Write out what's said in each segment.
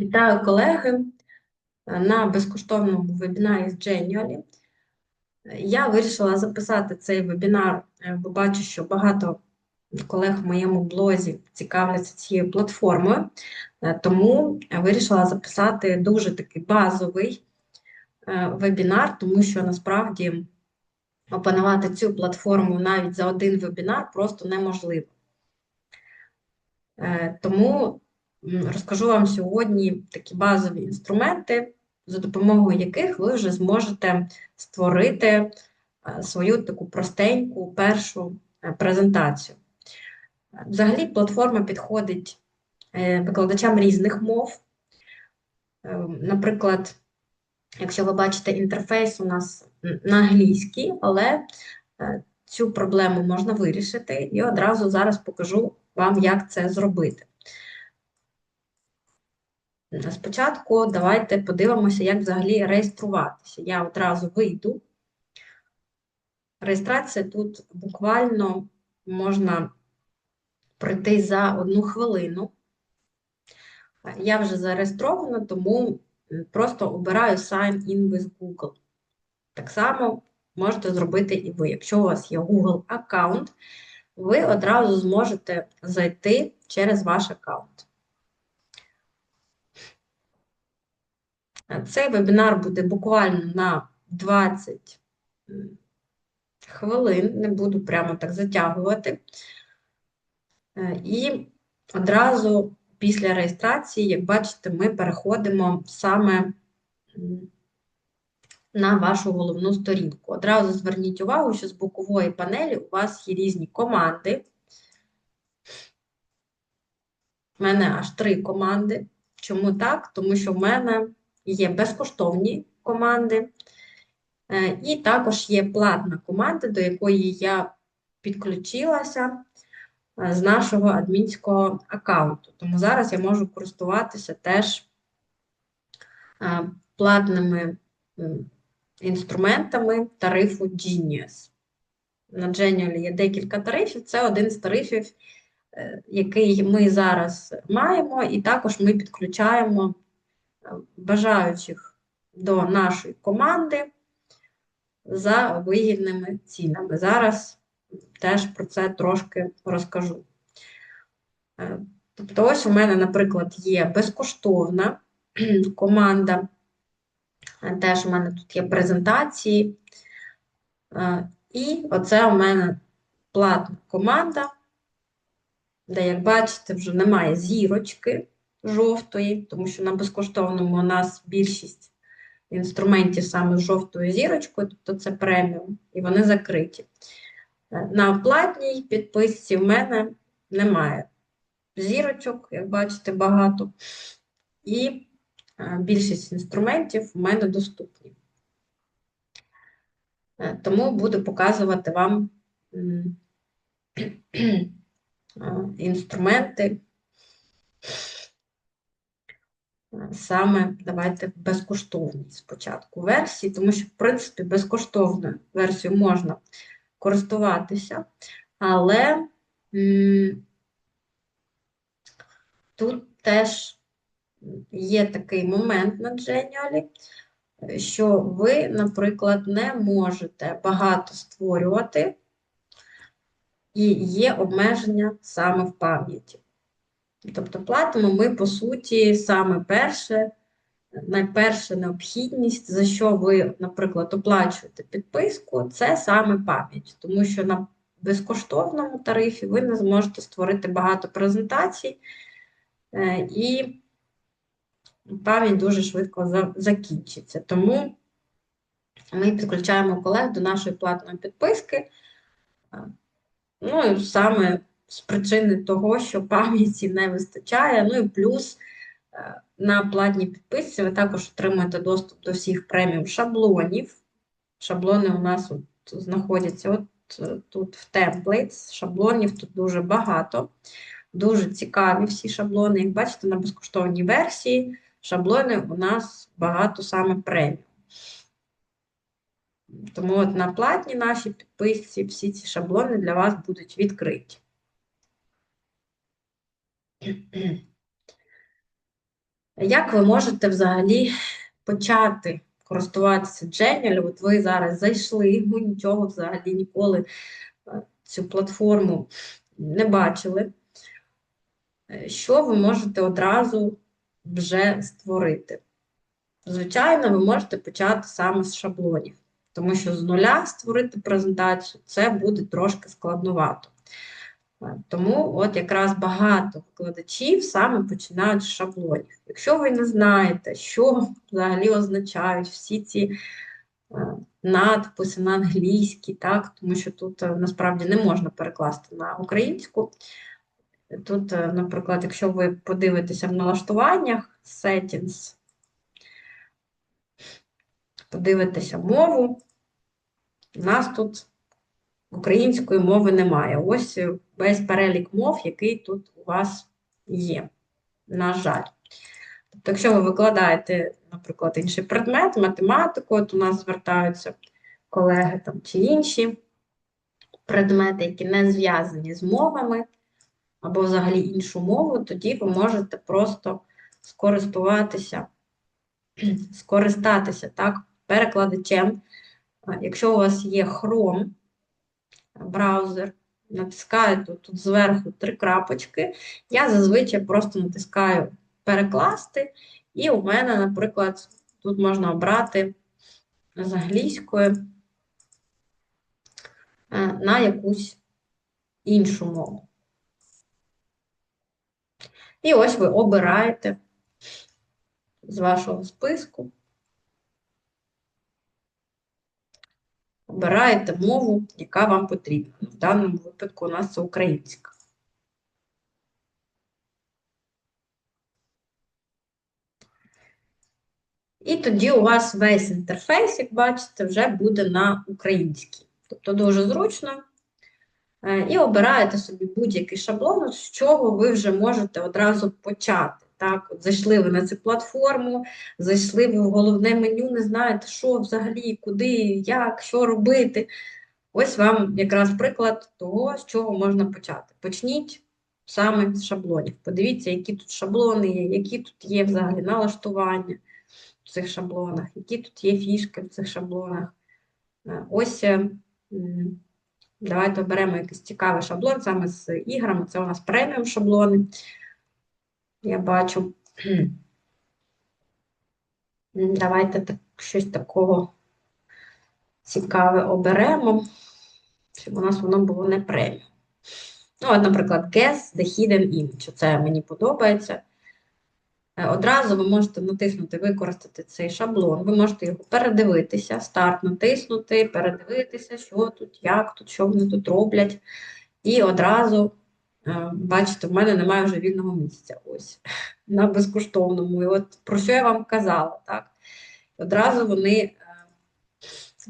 Вітаю колеги на безкоштовному вебінарі з Genially. Я вирішила записати цей вебінар, е, бо бачу, що багато колег в моєму блозі цікавляться цією платформою, Е, тому вирішила записати дуже такий базовий е, вебінар, тому що насправді опанувати цю платформу навіть за один вебінар просто неможливо. Тому розкажу вам сьогодні такі базові інструменти, за допомогою яких ви вже зможете створити е, свою таку простеньку першу е, презентацію. Взагалі, платформа підходить е, викладачам різних мов. Наприклад, якщо ви бачите інтерфейс у нас на англійській, але цю проблему можна вирішити, і одразу зараз покажу вам, як це зробити. Спочатку давайте подивимося, як взагалі реєструватися. Я одразу вийду. Реєстрація тут буквально можна пройти за одну хвилину. Я вже зареєстрована, тому просто обираю Sign in with Google. Так само можете зробити і ви. Якщо у вас є Google аккаунт, ви одразу зможете зайти через ваш аккаунт. Цей вебінар буде буквально на 20 хвилин, не буду прямо так затягувати. Е, І одразу після реєстрації, як бачите, ми переходимо саме на вашу головну сторінку. Одразу зверніть увагу, що з бокової панелі у вас є різні команди. У мене аж три команди. Чому так? Тому що в мене є безкоштовні команди, е, і також є платна команда, до якої я підключилася е, з нашого адмінського аккаунту. Тому зараз я можу користуватися теж е, платними інструментами тарифу Genius. На Genial є декілька тарифів. Це один з тарифів, який ми зараз маємо, і також ми підключаємо бажаючих до нашої команди за вигідними цінами. Зараз теж про це трошки розкажу. Е, Тобто, ось у мене, наприклад, є безкоштовна команда. Теж у мене тут є презентації. Е, І оце у мене платна команда, де, як бачите, вже немає зірочки жовтої, тому що на безкоштовному у нас більшість інструментів саме з жовтою зірочкою, тобто це преміум, і вони закриті. Е, На платній підписці в мене немає зірочок, як бачите, багато. І е, більшість інструментів в мене доступні. Е, Тому буду показувати вам інструменти. Саме давайте безкоштовній спочатку версії, тому що, в принципі, безкоштовною версією можна користуватися, але тут теж є такий момент на Genially, що ви, наприклад, не можете багато створювати, і є обмеження саме в пам'яті. Тобто платимо ми, по суті, саме перше, найперша необхідність, за що ви, наприклад, оплачуєте підписку, це саме пам'ять. Тому що на безкоштовному тарифі ви не зможете створити багато презентацій, е, і пам'ять дуже швидко закінчиться. Тому ми підключаємо колег до нашої платної підписки. е, Ну, і саме з причини того, що пам'яті не вистачає. Ну і плюс е, на платній підписці ви також отримуєте доступ до всіх преміум шаблонів. Шаблони у нас от знаходяться от е, тут в темплейтс. Шаблонів тут дуже багато. Дуже цікаві всі шаблони. Як бачите, на безкоштовній версії шаблони у нас багато саме преміум. Тому от на платній нашій підписці всі ці шаблони для вас будуть відкриті. Як ви можете взагалі почати користуватися Genial? От ви зараз зайшли, ви нічого взагалі ніколи е, цю платформу не бачили. Е, Що ви можете одразу вже створити? Звичайно, ви можете почати саме з шаблонів, тому що з нуля створити презентацію це буде трошки складновато. Е, Тому от якраз багато викладачів саме починають з шаблонів. Якщо ви не знаєте, що взагалі означають всі ці е, надписи на англійській, так, тому що тут е, насправді не можна перекласти на українську. Тут, наприклад, якщо ви подивитеся в налаштуваннях settings, подивитеся мову, у нас тут української мови немає. Ось е, весь перелік мов, який тут у вас є. На жаль. Тобто, якщо ви викладаєте, наприклад, інший предмет, математику, от у нас звертаються колеги там чи інші предмети, які не зв'язані з мовами, або взагалі іншу мову, тоді ви можете просто скористуватися, скористатися так, перекладачем. Якщо у вас є Chrome, браузер, натискаєте тут зверху три крапочки, я зазвичай просто натискаю перекласти, і у мене, наприклад, тут можна обрати з англійської е, на якусь іншу мову. І ось ви обираєте з вашого списку, обираєте мову, яка вам потрібна. В даному випадку у нас це українська. І тоді у вас весь інтерфейс, як бачите, вже буде на українській. Тобто дуже зручно. Е, І обираєте собі будь-який шаблон, з чого ви вже можете одразу почати. Так, зайшли ви на цю платформу, зайшли ви в головне меню, не знаєте, що взагалі, куди, як, що робити. Ось вам якраз приклад того, з чого можна почати. Почніть саме з шаблонів. Подивіться, які тут шаблони є, які тут є взагалі налаштування в цих шаблонах, які тут є фішки в цих шаблонах. Е, Ось е, давайте оберемо якийсь цікавий шаблон саме з іграми. Це у нас преміум шаблони. Я бачу. Давайте так, щось такого цікаве оберемо, щоб у нас воно було не преміум. Ну, от, наприклад, Guess the Hidden Image. Це мені подобається. Е, Одразу ви можете натиснути, використати цей шаблон, ви можете його передивитися, старт натиснути, передивитися, що тут, як тут, що вони тут роблять. І одразу, бачите, в мене немає вже вільного місця ось на безкоштовному. І от про що я вам казала, так? Одразу вони е,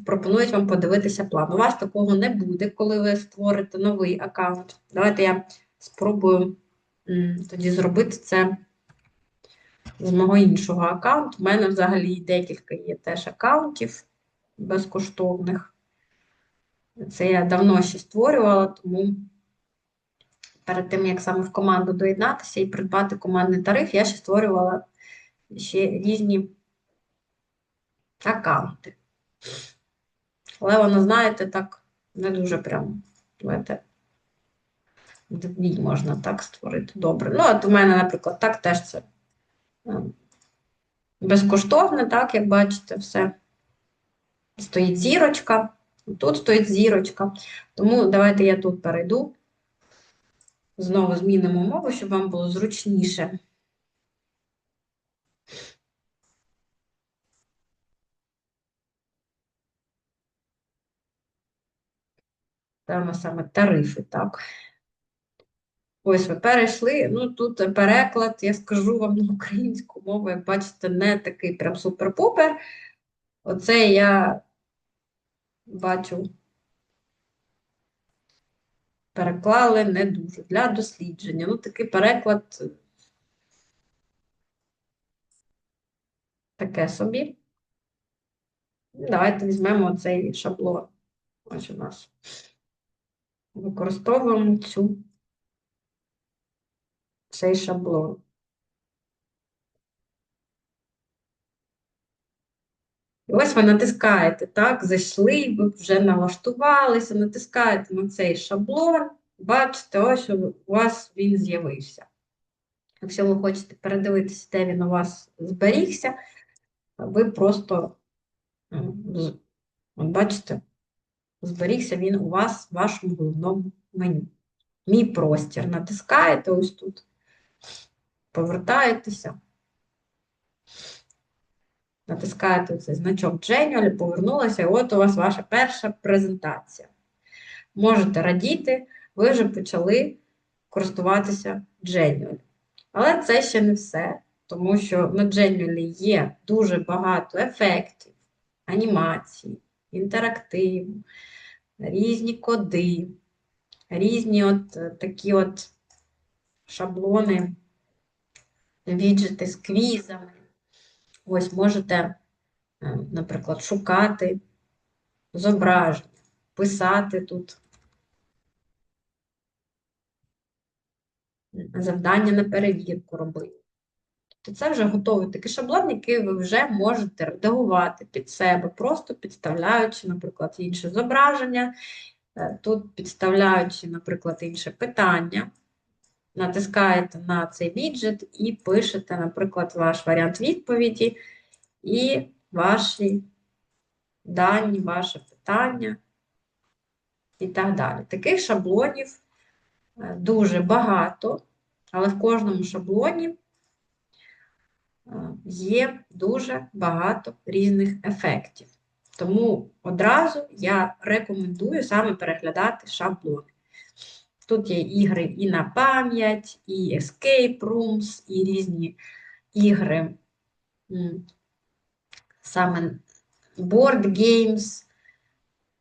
пропонують вам подивитися план. У вас такого не буде, коли ви створите новий аккаунт. Давайте я спробую тоді зробити це з мого іншого аккаунту. У мене взагалі декілька є теж аккаунтів безкоштовних. Це я давно ще створювала, тому перед тим, як саме в команду доєднатися і придбати командний тариф, я ще створювала ще різні аккаунти. Але воно, знаєте, так не дуже прям. Давайте дві можна так створити. Добре. Ну, от у мене, наприклад, так теж це е, безкоштовне, так, як бачите, все. Стоїть зірочка, тут стоїть зірочка. Тому давайте я тут перейду. Знову змінимо мову, щоб вам було зручніше. Там саме тарифи, так. Ось ви перейшли. Ну, тут переклад, я скажу вам на українську мову, як бачите, не такий прям супер-пупер. Оце я бачу, переклали не дуже для дослідження. Ну, такий переклад таке собі. Давайте візьмемо цей шаблон. Ось у нас. Використовуємо цю, цей шаблон. І ось ви натискаєте, так, зайшли, ви вже налаштувалися, натискаєте на цей шаблон, бачите, ось у вас він з'явився. Якщо ви хочете передивитися, де він у вас зберігся, ви просто, бачите, зберігся він у вас в вашому головному меню. Мій простір. Натискаєте ось тут, повертаєтеся, натискаєте цей значок Genial, повернулася, і от у вас ваша перша презентація. Можете радіти, ви вже почали користуватися Genial. Але це ще не все, тому що на Genial є дуже багато ефектів, анімацій, інтерактиву, різні коди, різні от е, такі от шаблони, віджити з квізами. Ось можете, е, наприклад, шукати зображення, писати тут завдання на перевірку робити. Тобто це вже готовий такий шаблон, який ви вже можете редагувати під себе, просто підставляючи, наприклад, інше зображення, е, тут підставляючи, наприклад, інше питання, натискаєте на цей віджит і пишете, наприклад, ваш варіант відповіді і ваші дані, ваше питання і так далі. Таких шаблонів е, дуже багато, але в кожному шаблоні є дуже багато різних ефектів. Тому одразу я рекомендую саме переглядати шаблони. Тут є ігри і на пам'ять, і escape rooms, і різні ігри, саме board games,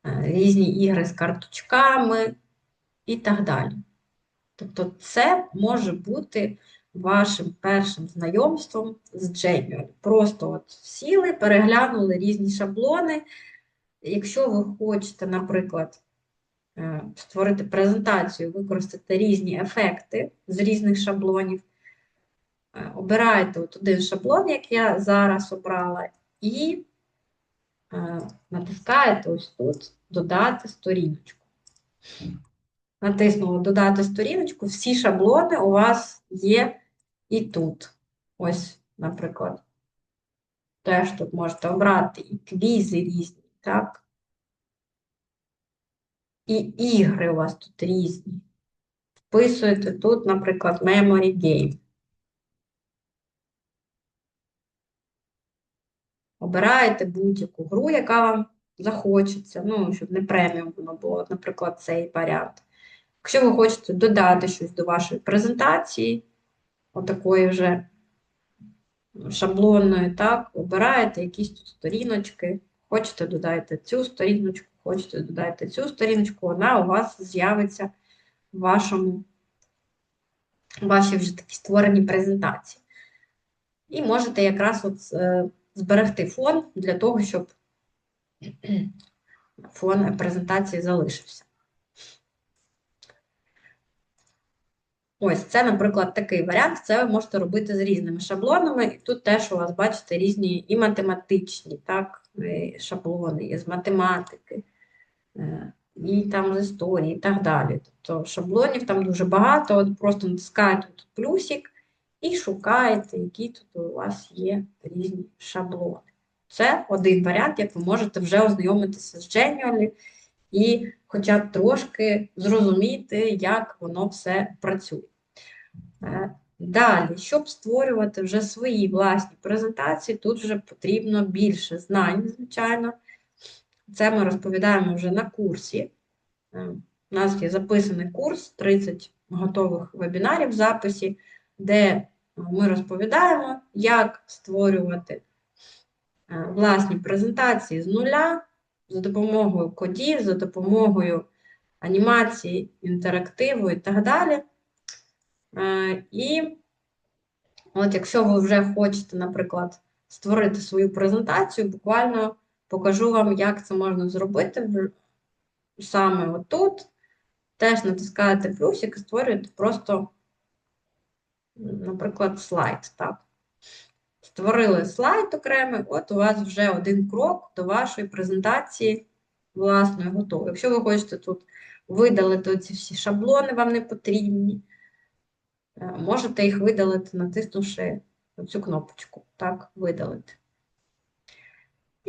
е, різні ігри з карточками і так далі. Тобто, це може бути вашим першим знайомством з Genial. Просто от сіли, переглянули різні шаблони. Якщо ви хочете, наприклад, створити презентацію, використати різні ефекти з різних шаблонів, е, обираєте от один шаблон, як я зараз обрала, і е, натискаєте ось тут Додати сторіночку. Натиснули Додати сторіночку, всі шаблони у вас є і тут. Ось, наприклад. Теж тут можете обрати і квізи різні, так? І ігри у вас тут різні. Вписуєте тут, наприклад, Memory Game. Обираєте будь-яку гру, яка вам захочеться, ну, щоб не преміум воно було, наприклад, цей варіант. Якщо ви хочете додати щось до вашої презентації, отакої вже шаблонної, так, обираєте якісь тут сторіночки, хочете додайте цю сторіночку, хочете додайте цю сторіночку, вона у вас з'явиться в вашому, вашій вже такі створеній презентації. І можете якраз от е, зберегти фон для того, щоб фон презентації залишився. Ось це, наприклад, такий варіант. Це ви можете робити з різними шаблонами. І тут теж у вас, бачите, різні і математичні так, шаблони, і з математики, е, і там з історії, і так далі. Тобто шаблонів там дуже багато, от просто натискаєте тут плюсик і шукаєте, які тут у вас є різні шаблони. Це один варіант, як ви можете вже ознайомитися з Genially і хоча б трошки зрозуміти, як воно все працює. Е, далі, щоб створювати вже свої власні презентації, тут вже потрібно більше знань, звичайно. Це ми розповідаємо вже на курсі. Е, у нас є записаний курс 30 готових вебінарів в записі, де ми розповідаємо, як створювати е, власні презентації з нуля за допомогою кодів, за допомогою анімації, інтерактиву і так далі. Е, і от якщо ви вже хочете, наприклад, створити свою презентацію, буквально покажу вам, як це можна зробити саме отут. Теж натискаєте плюсик і створюєте просто, наприклад, слайд. так. Створили слайд окремий, от у вас вже один крок до вашої презентації власної готовий. Якщо ви хочете тут видалити ці всі шаблони, вам не потрібні, е, можете їх видалити, натиснувши цю кнопочку, так, видалити.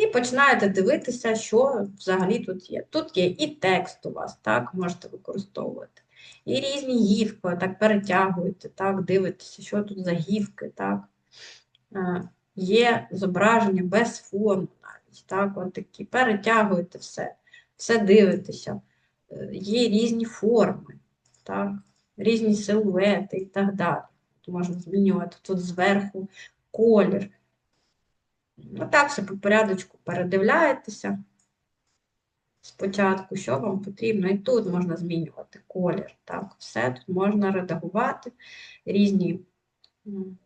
І починаєте дивитися, що взагалі тут є. Тут є і текст у вас, так, можете використовувати. І різні гівки, так, перетягуєте, так, дивитеся, що тут за гівки, так. Е, Є зображення без фону навіть, так, от такі. Перетягуєте все, все дивитеся. Е, Є різні форми, так, різні силуети і так далі. Тут можна змінювати тут зверху колір. Отак все по порядочку передивляєтеся спочатку, що вам потрібно. І тут можна змінювати колір. Так, все тут можна редагувати різні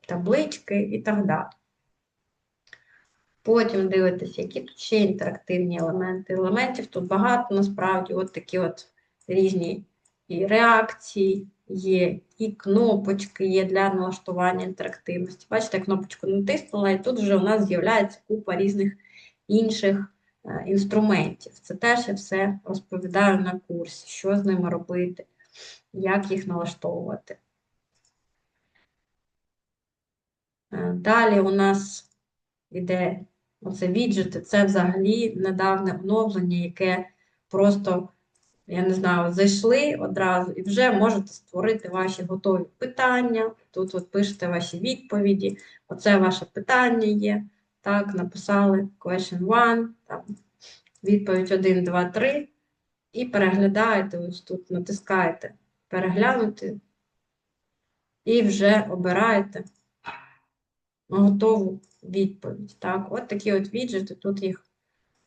таблички і так далі. Потім дивитися, які тут ще інтерактивні елементи. Елементів тут багато, насправді, от такі от різні і реакції є, і кнопочки є для налаштування інтерактивності. Бачите, кнопочку натиснула, і тут вже у нас з'являється купа різних інших е, інструментів. Це теж я все розповідаю на курсі, що з ними робити, як їх налаштовувати. Е, Далі у нас іде оце віджити. Це взагалі недавне оновлення, яке просто, я не знаю, зайшли одразу і вже можете створити ваші готові питання. Тут от пишете ваші відповіді. Оце ваше питання є. Так, написали question one, там, відповідь 1, 2, 3. І переглядаєте, ось тут натискаєте переглянути і вже обираєте готову відповідь. Так, от такі от віджити, тут їх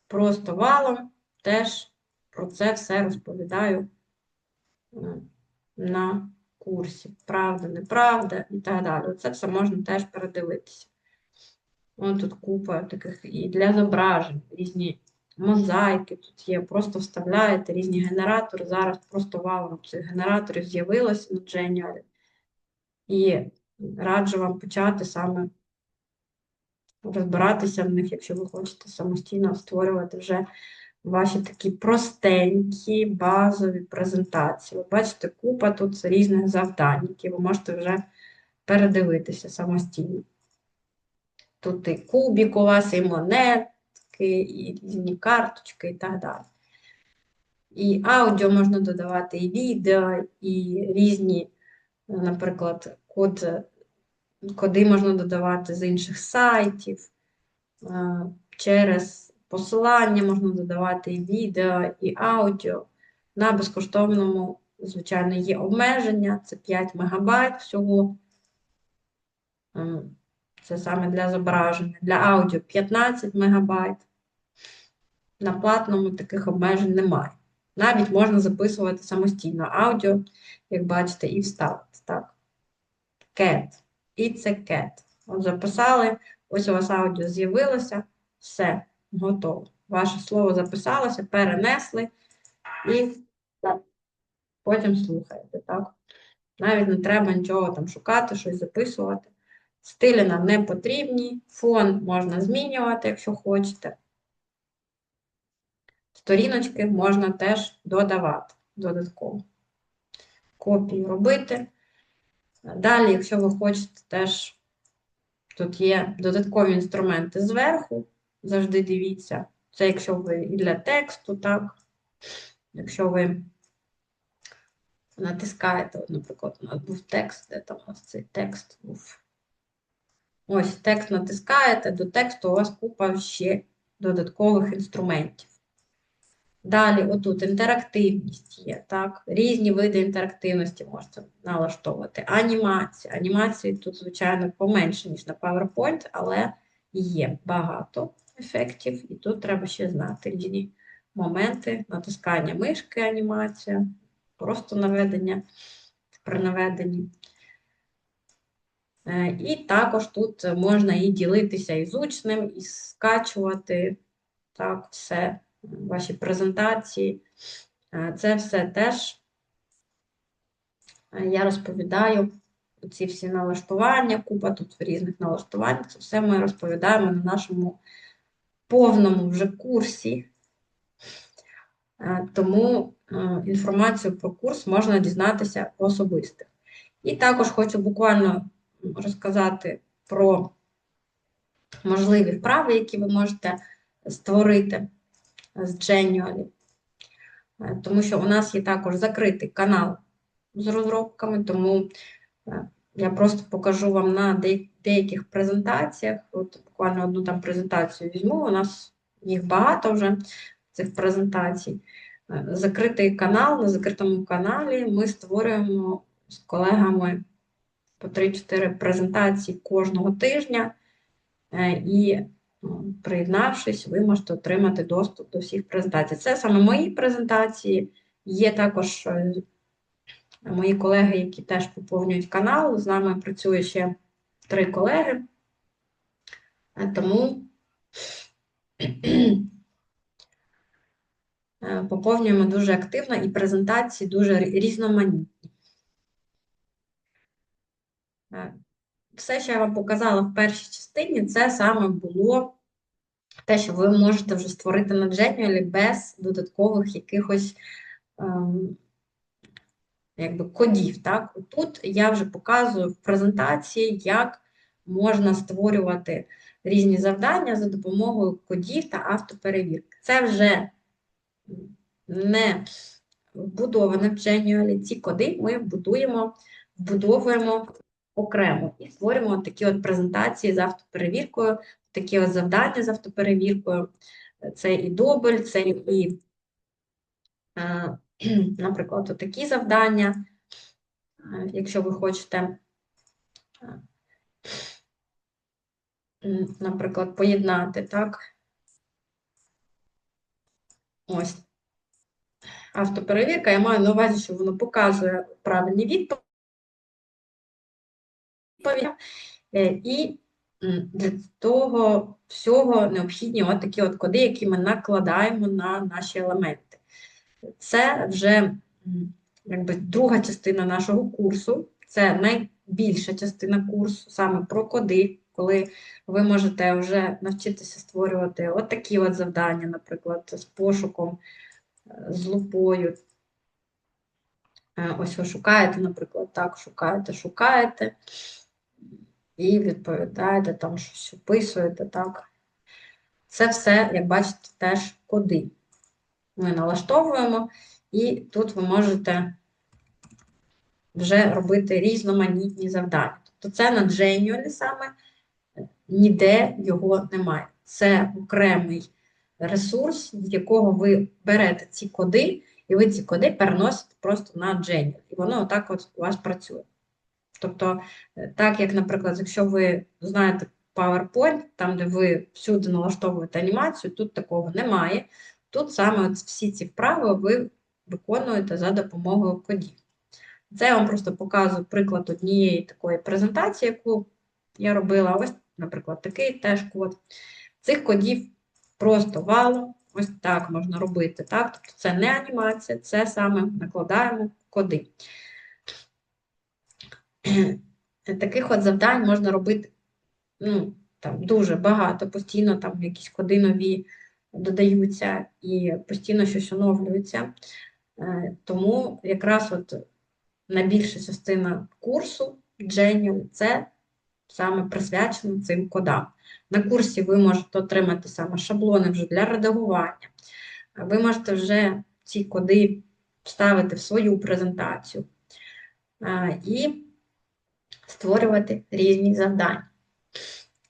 просто валом, теж про це все розповідаю е, на курсі. Правда, неправда і так далі. Це все можна теж передивитися. Ось тут купа таких і для зображень, різні мозаїки тут є. Просто вставляєте різні генератори. Зараз просто валом цих генераторів з'явилося на Genial. І раджу вам почати саме розбиратися в них, якщо ви хочете самостійно створювати вже ваші такі простенькі базові презентації. Ви бачите, купа тут різних завдань, які ви можете вже передивитися самостійно. Тут і кубік у вас, і монетки, і різні карточки, і так далі. І аудіо можна додавати, і відео, і різні, наприклад, код коди можна додавати з інших сайтів, е, через посилання можна додавати і відео, і аудіо. На безкоштовному, звичайно, є обмеження, це 5 МБ всього. Е, Це саме для зображення. Для аудіо 15 МБ. На платному таких обмежень немає. Навіть можна записувати самостійно аудіо, як бачите, і вставити. Так. CAT. It's a cat. От записали, ось у вас аудіо з'явилося, все, готово. Ваше слово записалося, перенесли і потім слухаєте. так? Навіть не треба нічого там шукати, щось записувати. Стилі нам не потрібні, фон можна змінювати, якщо хочете. Сторіночки можна теж додавати додатково. Копії робити. Далі, якщо ви хочете, теж тут є додаткові інструменти зверху, завжди дивіться. Це якщо ви і для тексту, так. Якщо ви натискаєте, наприклад, у нас був текст, де там у нас цей текст був. Ось текст натискаєте, до тексту у вас купа ще додаткових інструментів. Далі, отут інтерактивність є, так? Різні види інтерактивності можна налаштовувати. Анімація. Анімації тут, звичайно, поменше, ніж на PowerPoint, але є багато ефектів, і тут треба ще знати різні моменти, натискання мишки, анімація, просто наведення при наведенні. Е, І також тут можна і ділитися із учнем, і скачувати так, все ваші презентації. Це все теж я розповідаю ці всі налаштування, купа тут різних налаштувань. Це все ми розповідаємо на нашому повному вже курсі. Е, Тому е, інформацію про курс можна дізнатися особисто. І також хочу буквально розказати про можливі вправи, які ви можете створити з Genually. Е, Тому що у нас є також закритий канал з розробками, тому я просто покажу вам на де- деяких презентаціях. От буквально одну там презентацію візьму. У нас їх багато вже цих презентацій. Е, Закритий канал. На закритому каналі ми створюємо з колегами по 3-4 презентації кожного тижня. Е, І ну, приєднавшись, ви можете отримати доступ до всіх презентацій. Це саме мої презентації. Є також е, мої колеги, які теж поповнюють канал. З нами працює ще три колеги. Е, Тому е, поповнюємо дуже активно і презентації дуже різноманітні. Е, Все, що я вам показала в першій частині, це саме було те, що ви можете вже створити на Genially без додаткових якихось ем, якби кодів. Так? Тут я вже показую в презентації, як можна створювати різні завдання за допомогою кодів та автоперевірки. Це вже не вбудоване в Genially. Ці коди ми будуємо, вбудовуємо окремо і створюємо такі от презентації з автоперевіркою, такі от завдання з автоперевіркою. Це і дубль, це і, е, наприклад, такі завдання. Е, Якщо ви хочете, е, наприклад, поєднати, так? Ось. Автоперевірка, я маю на увазі, що воно показує правильні відповіді. Е, І для того всього необхідні от такі от коди, які ми накладаємо на наші елементи. Це вже якби друга частина нашого курсу, це найбільша частина курсу, саме про коди, коли ви можете вже навчитися створювати от от завдання, наприклад, з пошуком, е, з лупою. Е, Ось ви шукаєте, наприклад, так, шукаєте, шукаєте і відповідаєте, там щось описуєте, так. Це все, як бачите, теж коди. Ми налаштовуємо, і тут ви можете вже робити різноманітні завдання. Тобто це на Genially саме ніде його немає. Це окремий ресурс, з якого ви берете ці коди, і ви ці коди переносите просто на Genially. І воно отак от у вас працює. Тобто, е, так як, наприклад, якщо ви знаєте PowerPoint, там, де ви всюди налаштовуєте анімацію, тут такого немає. Тут саме всі ці вправи ви виконуєте за допомогою кодів. Це я вам просто показую приклад однієї такої презентації, яку я робила. Ось, наприклад, такий теж код. Цих кодів просто валом, ось так можна робити. Так? Тобто це не анімація, це саме накладаємо коди. Таких от завдань можна робити ну, там, дуже багато, постійно там якісь коди нові додаються і постійно щось оновлюється. Е, Тому якраз от найбільша частина курсу Genial – це саме присвячено цим кодам. На курсі ви можете отримати саме шаблони вже для редагування. Ви можете вже ці коди вставити в свою презентацію е, і створювати різні завдання.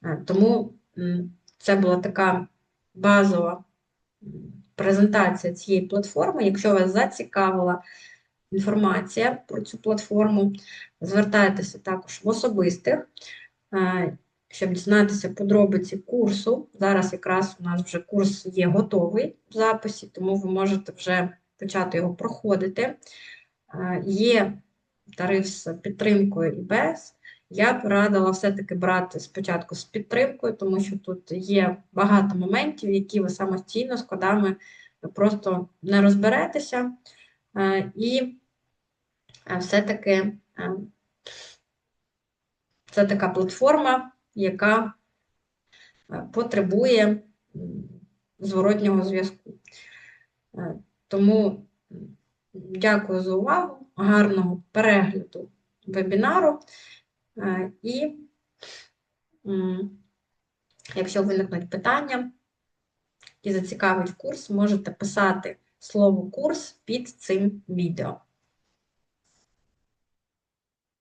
Е, Тому це була така базова презентація цієї платформи. Якщо вас зацікавила інформація про цю платформу, звертайтеся також в особистих, е, щоб дізнатися подробиці курсу. Зараз якраз у нас вже курс є готовий в записі, тому ви можете вже почати його проходити. Е, Є тариф з підтримкою і без. Я б радила все-таки брати спочатку з підтримкою, тому що тут є багато моментів, які ви самостійно з кодами просто не розберетеся. Е, І е, все-таки е, Це така платформа, яка потребує зворотнього зв'язку. Тому дякую за увагу, гарного перегляду вебінару. І якщо виникнуть питання і зацікавить курс, можете писати слово курс під цим відео.